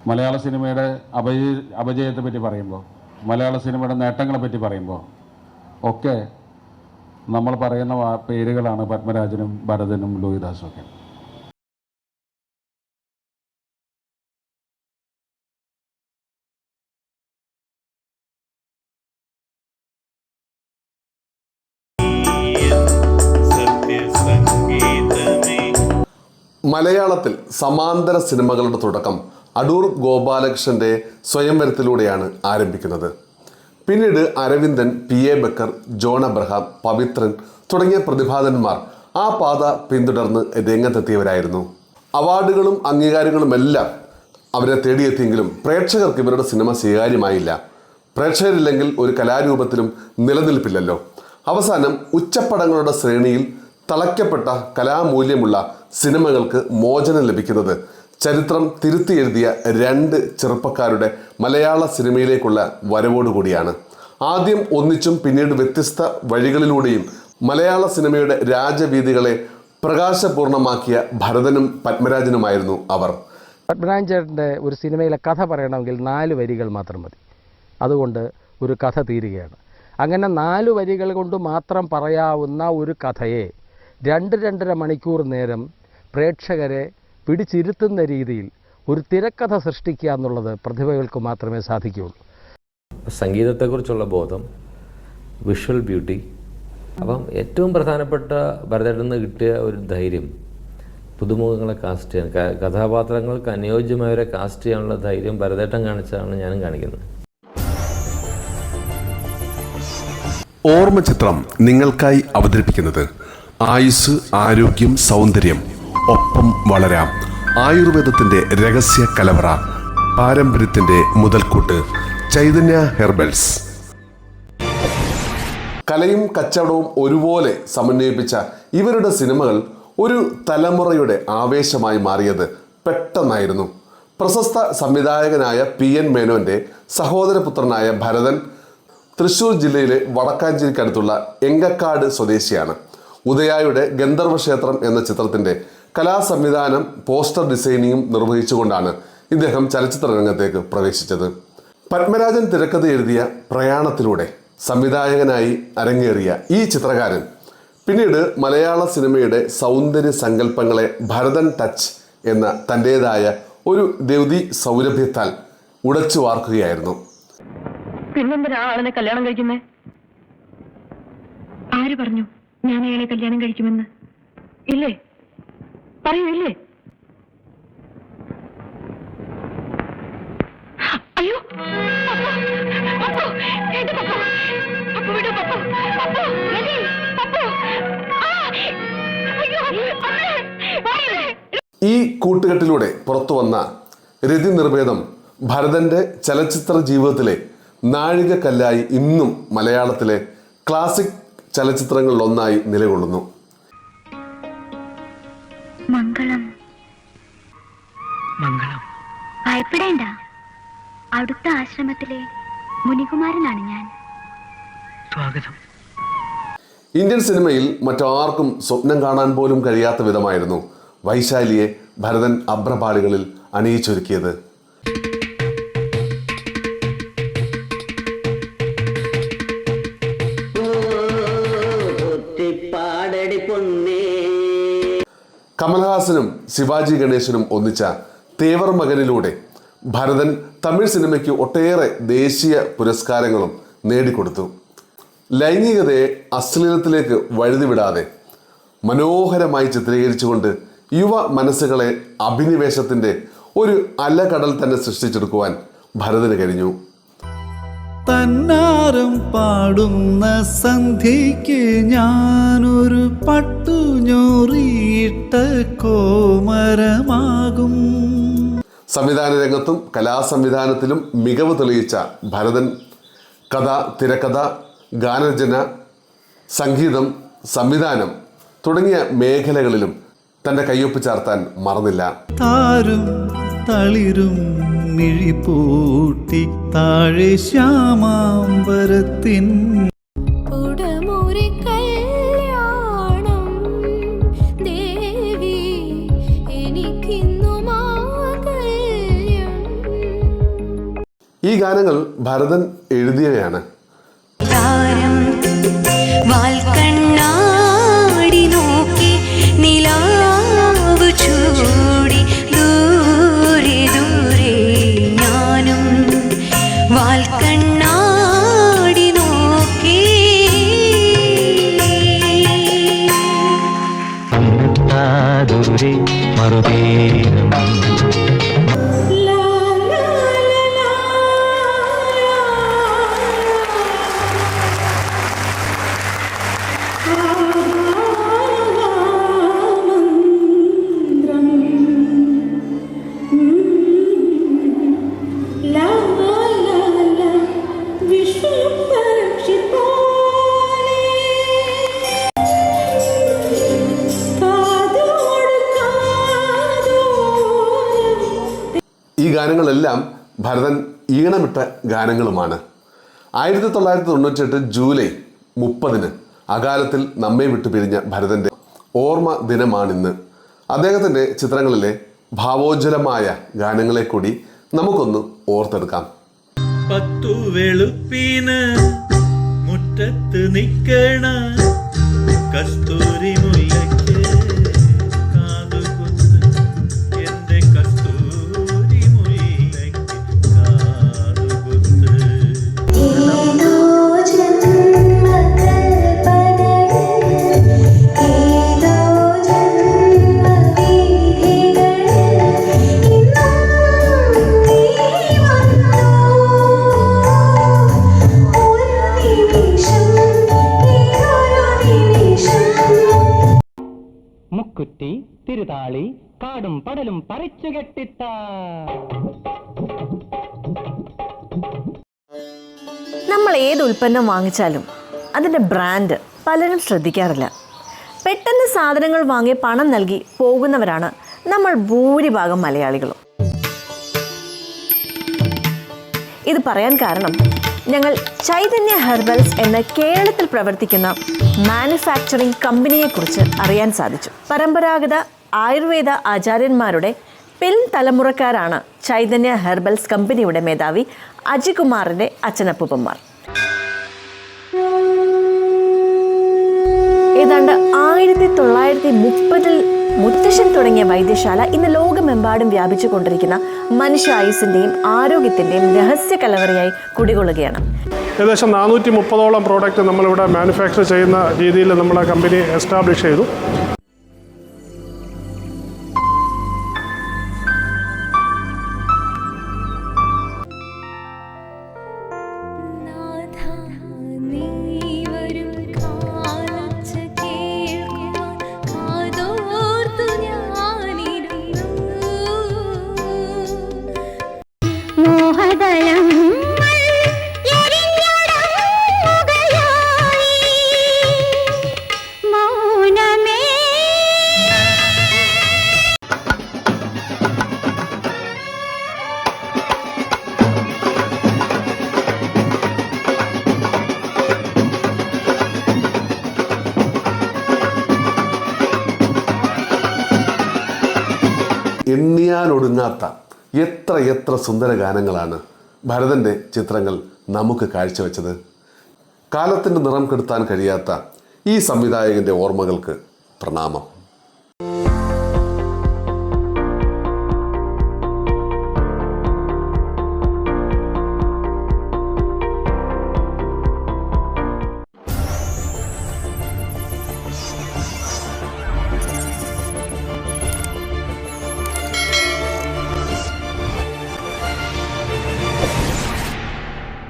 മലയാള സിനിമയുടെ അപജ അപജയത്തെ പറ്റി പറയുമ്പോൾ മലയാള സിനിമയുടെ നേട്ടങ്ങളെ പറ്റി പറയുമ്പോൾ ഒക്കെ നമ്മൾ പറയുന്ന പേരുകളാണ് പത്മരാജനും ഭരതനും ലോഹിദാസും ഒക്കെ മലയാളത്തിൽ സമാന്തര സിനിമകളുടെ തുടക്കം അടൂർ ഗോപാലകൃഷ്ണന്റെ സ്വയംവരത്തിലൂടെയാണ് ആരംഭിക്കുന്നത്. പിന്നീട് Aravindan P. A. Backer John Abraham Pavithran തുടങ്ങിയ പ്രതിഭാതന്മാർ ആ പാത പിന്തുടർന്ന് രംഗത്തെത്തിയവരായിരുന്നു. അവാർഡുകളും അംഗീകാരങ്ങളുമെല്ലാം അവരെ തേടിയെത്തിയെങ്കിലും പ്രേക്ഷകർക്ക് ഇവരുടെ സിനിമ സ്വീകാര്യമായില്ല. പ്രേക്ഷകരില്ലെങ്കിൽ ഒരു കലാരൂപത്തിലും നിലനിൽപ്പില്ലല്ലോ. അവസാനം ഉച്ചപ്പടങ്ങളുടെ ശ്രേണിയിൽ തളയ്ക്കപ്പെട്ട കലാമൂല്യമുള്ള സിനിമകൾക്ക് മോചനം ലഭിക്കുന്നത് ചരിത്രം തിരുത്തി എഴുതിയ രണ്ട് ചെറുപ്പക്കാരുടെ മലയാള സിനിമയിലേക്കുള്ള വരവോടുകൂടിയാണ് ആദ്യം ഒന്നിച്ചും പിന്നീട് വ്യത്യസ്ത വഴികളിലൂടെയും മലയാള സിനിമയുടെ രാജവീതികളെ പ്രകാശപൂർണമാക്കിയ ഭരതനും പത്മരാജനുമായിരുന്നു അവർ. പത്മരാജൻ ചേട്ടന്റെ ഒരു സിനിമയിലെ കഥ പറയണമെങ്കിൽ നാല് വരികൾ മാത്രം മതി. അതുകൊണ്ട് ഒരു കഥ തീരുകയാണ്. അങ്ങനെ നാല് വരികൾ കൊണ്ട് മാത്രം പറയാവുന്ന ഒരു കഥയെ രണ്ട് രണ്ടര മണിക്കൂർ നേരം പ്രേക്ഷകരെ പിടിച്ചിരുത്തുന്ന രീതിയിൽ ഒരു തിരക്കഥ സൃഷ്ടിക്കുക എന്നുള്ളത് പ്രതിഭകൾക്ക് മാത്രമേ സാധിക്കുകയുള്ളൂ. സംഗീതത്തെക്കുറിച്ചുള്ള ബോധം വിഷ്വൽ ബ്യൂട്ടി അപ്പം ഏറ്റവും പ്രധാനപ്പെട്ട ഭരതത്തിൽ നിന്ന് കിട്ടിയ ഒരു ധൈര്യം പുതുമുഖങ്ങളെ കാസ്റ്റ് ചെയ്യാൻ കഥാപാത്രങ്ങൾക്ക് അനുയോജ്യമായവരെ കാസ്റ്റ് ചെയ്യാനുള്ള ധൈര്യം ഭരതേട്ടൻ കാണിച്ചതാണ് ഞാനും കാണിക്കുന്നത്. ഓർമ്മ ചിത്രം നിങ്ങൾക്കായി അവതരിപ്പിക്കുന്നത് ആയുസ് ആരോഗ്യം സൗന്ദര്യം ഒപ്പം വളരാം. ആയുർവേദത്തിന്റെ രഹസ്യ കലവറ പാരമ്പര്യത്തിന്റെ മുതൽക്കൂട്ട് ചൈതന്യ ഹെർബൽസ്. കലയും കച്ചവടവും ഒരുപോലെ സമന്വയിപ്പിച്ച ഇവരുടെ സിനിമകൾ ഒരു തലമുറയുടെ ആവേശമായി മാറിയത് പെട്ടെന്നായിരുന്നു. പ്രശസ്ത സംവിധായകനായ പി എൻ മേനോന്റെ സഹോദരപുത്രനായ ഭരതൻ തൃശൂർ ജില്ലയിലെ വടക്കാഞ്ചേരിക്കടുത്തുള്ള എങ്കക്കാട് സ്വദേശിയാണ്. ഉദയായുടെ ഗന്ധർവ ക്ഷേത്രം എന്ന ചിത്രത്തിന്റെ കലാസംവിധാനം പോസ്റ്റർ ഡിസൈനിങ്ങും നിർവഹിച്ചുകൊണ്ടാണ് ഇദ്ദേഹം ചലച്ചിത്ര രംഗത്തേക്ക് പ്രവേശിച്ചത്. പത്മരാജൻ തിരക്കഥ എഴുതിയ പ്രയാണത്തിലൂടെ സംവിധായകനായി അരങ്ങേറിയ ഈ ചിത്രകാരൻ പിന്നീട് മലയാള സിനിമയുടെ സൗന്ദര്യ സങ്കല്പങ്ങളെ ഭരതൻ ടച്ച് എന്ന തന്റെതായ ഒരു ദ്യൗതി സൗരഭ്യത്താൽ ഉടച്ചു വാർക്കുകയായിരുന്നു. പിന്നെന്തിനാ ആളിനെ കല്യാണം കഴിക്കുന്നേ? ആര് പറഞ്ഞു ഞാൻ അയാളെ കല്യാണം കഴിക്കുമെന്ന്? ഇല്ലേ? പറയൂ ഇല്ലേ അയ്യോ! ഈ കൂട്ടുകെട്ടിലൂടെ പുറത്തു വന്ന രതി നിർഭേദം ഭരതന്റെ ചലച്ചിത്ര ജീവിതത്തിലെ നാഴികക്കല്ലായി ഇന്നും മലയാളത്തിലെ ക്ലാസിക് ചലച്ചിത്രങ്ങളിലൊന്നായി നിലകൊള്ളുന്നു. മംഗളം. മംഗളം. ഭയപ്പെടേണ്ട. അടുത്ത ആശ്രമത്തിലെ മുനികുമാരനാണ് ഞാൻ. സ്വാഗതം. ഇന്ത്യൻ സിനിമയിൽ മറ്റാർക്കും സ്വപ്നം കാണാൻ പോലും കഴിയാത്ത വിധമായിരുന്നു വൈശാലിയെ ഭരതൻ അഭ്രപാളികളിൽ അണിയിച്ചൊരുക്കിയത്. കമൽഹാസനും ശിവാജി ഗണേശനും ഒന്നിച്ച തേവർ മകനിലൂടെ ഭരതൻ തമിഴ് സിനിമയ്ക്ക് ഒട്ടേറെ ദേശീയ പുരസ്കാരങ്ങളും നേടിക്കൊടുത്തു. ലൈംഗികതയെ അശ്ലീലത്തിലേക്ക് വഴുതിവിടാതെ മനോഹരമായി ചിത്രീകരിച്ചുകൊണ്ട് യുവ മനസ്സുകളെ അഭിനിവേശത്തിന്റെ ഒരു അലകടൽ തന്നെ സൃഷ്ടിച്ചെടുക്കുവാൻ ഭരതന് കഴിഞ്ഞു. തന്നാരം പാടുന്ന സന്ധ്യയ്ക്ക് ഞാനൊരു പട്ടു ഞൊറിയിട്ട കോമരമാകും. സംവിധാന രംഗത്തും കലാസംവിധാനത്തിലും മികവ് തെളിയിച്ച ഭരതൻ കഥ തിരക്കഥ ഗാനരചന സംഗീതം സംവിധാനം തുടങ്ങിയ മേഖലകളിലും തന്റെ കയ്യൊപ്പ് ചാർത്താൻ മറന്നില്ല. താരും തളിരും മിഴിപ്പൂട്ടി താഴെ ശ്യാമാംബരത്തിൻ ഉടമുറി കല്യാണം. ദേവി എനിക്കിന്നു മാകല്യം ഈ ഗാനങ്ങൾ ഭരതൻ എഴുതിയവയാണ്. താരം ഈ ഗാനങ്ങളെല്ലാം ഭരതൻ ഈണമിട്ട ഗാനങ്ങളുമാണ്. ആയിരത്തി തൊള്ളായിരത്തി തൊണ്ണൂറ്റെട്ട് ജൂലൈ മുപ്പതിന് അകാലത്തിൽ നമ്മെ വിട്ടു പിരിഞ്ഞ ഭരതന്റെ ഓർമ്മ ദിനമാണിന്ന്. അദ്ദേഹത്തിന്റെ ചിത്രങ്ങളിലെ ഭാവോജ്വലമായ ഗാനങ്ങളെ കൂടി നമുക്കൊന്ന് ഓർത്തെടുക്കാം. പത്തു വെളുപ്പീന് മുറ്റത്ത് നിക്കണ കസ്തൂരി പടലും കെട്ടിട്ട നമ്മൾ ഏത് ഉൽപ്പന്നം വാങ്ങിച്ചാലും അതിന്റെ ബ്രാൻഡ് പലരും ശ്രദ്ധിക്കാറില്ല. പെട്ടെന്ന് സാധനങ്ങൾ വാങ്ങി പണം നൽകി പോകുന്നവരാണ് നമ്മൾ ഭൂരിഭാഗം മലയാളികളും. ഇത് പറയാൻ കാരണം ഞങ്ങൾ ചൈതന്യ ഹെർബൽസ് എന്ന കേരളത്തിൽ പ്രവർത്തിക്കുന്ന മാനുഫാക്ചറിംഗ് കമ്പനിയെക്കുറിച്ച് അറിയാൻ സാധിച്ചു. പരമ്പരാഗത ആയുർവേദ ആചാര്യന്മാരുടെ പിൻ തലമുറക്കാരാണ് ചൈതന്യ ഹെർബൽസ് കമ്പനിയുടെ മേധാവി അജികുമാറിന്റെ അച്ഛനപ്പൂപ്പന്മാർ. ഏതാണ്ട് ആയിരത്തി തൊള്ളായിരത്തി മുപ്പതിൽ മുത്തശ്ശൻ തുടങ്ങിയ വൈദ്യശാല ഇന്ന് ലോകമെമ്പാടും വ്യാപിച്ചു കൊണ്ടിരിക്കുന്ന മനുഷ്യായുസിന്റെയും ആരോഗ്യത്തിന്റെയും രഹസ്യ കലവറയായി കുടികൊള്ളുകയാണ്. ഏകദേശം നാനൂറ്റി മുപ്പതോളം പ്രോഡക്റ്റ് നമ്മളിവിടെ മാനുഫാക്ചർ ചെയ്യുന്ന രീതിയിൽ നമ്മളെ കമ്പനി എസ്റ്റാബ്ലിഷ് ചെയ്തു. എണ്ണിയാലൊടുങ്ങാത്ത എത്ര എത്ര സുന്ദര ഗാനങ്ങളാണ് ഭരതന്റെ ചിത്രങ്ങൾ നമുക്ക് കാഴ്ചവെച്ചത്. കാലത്തിന്റെ നിറം കെടുത്താൻ കഴിയാത്ത ഈ സംവിധായകന്റെ ഓർമ്മകൾക്ക് പ്രണാമം.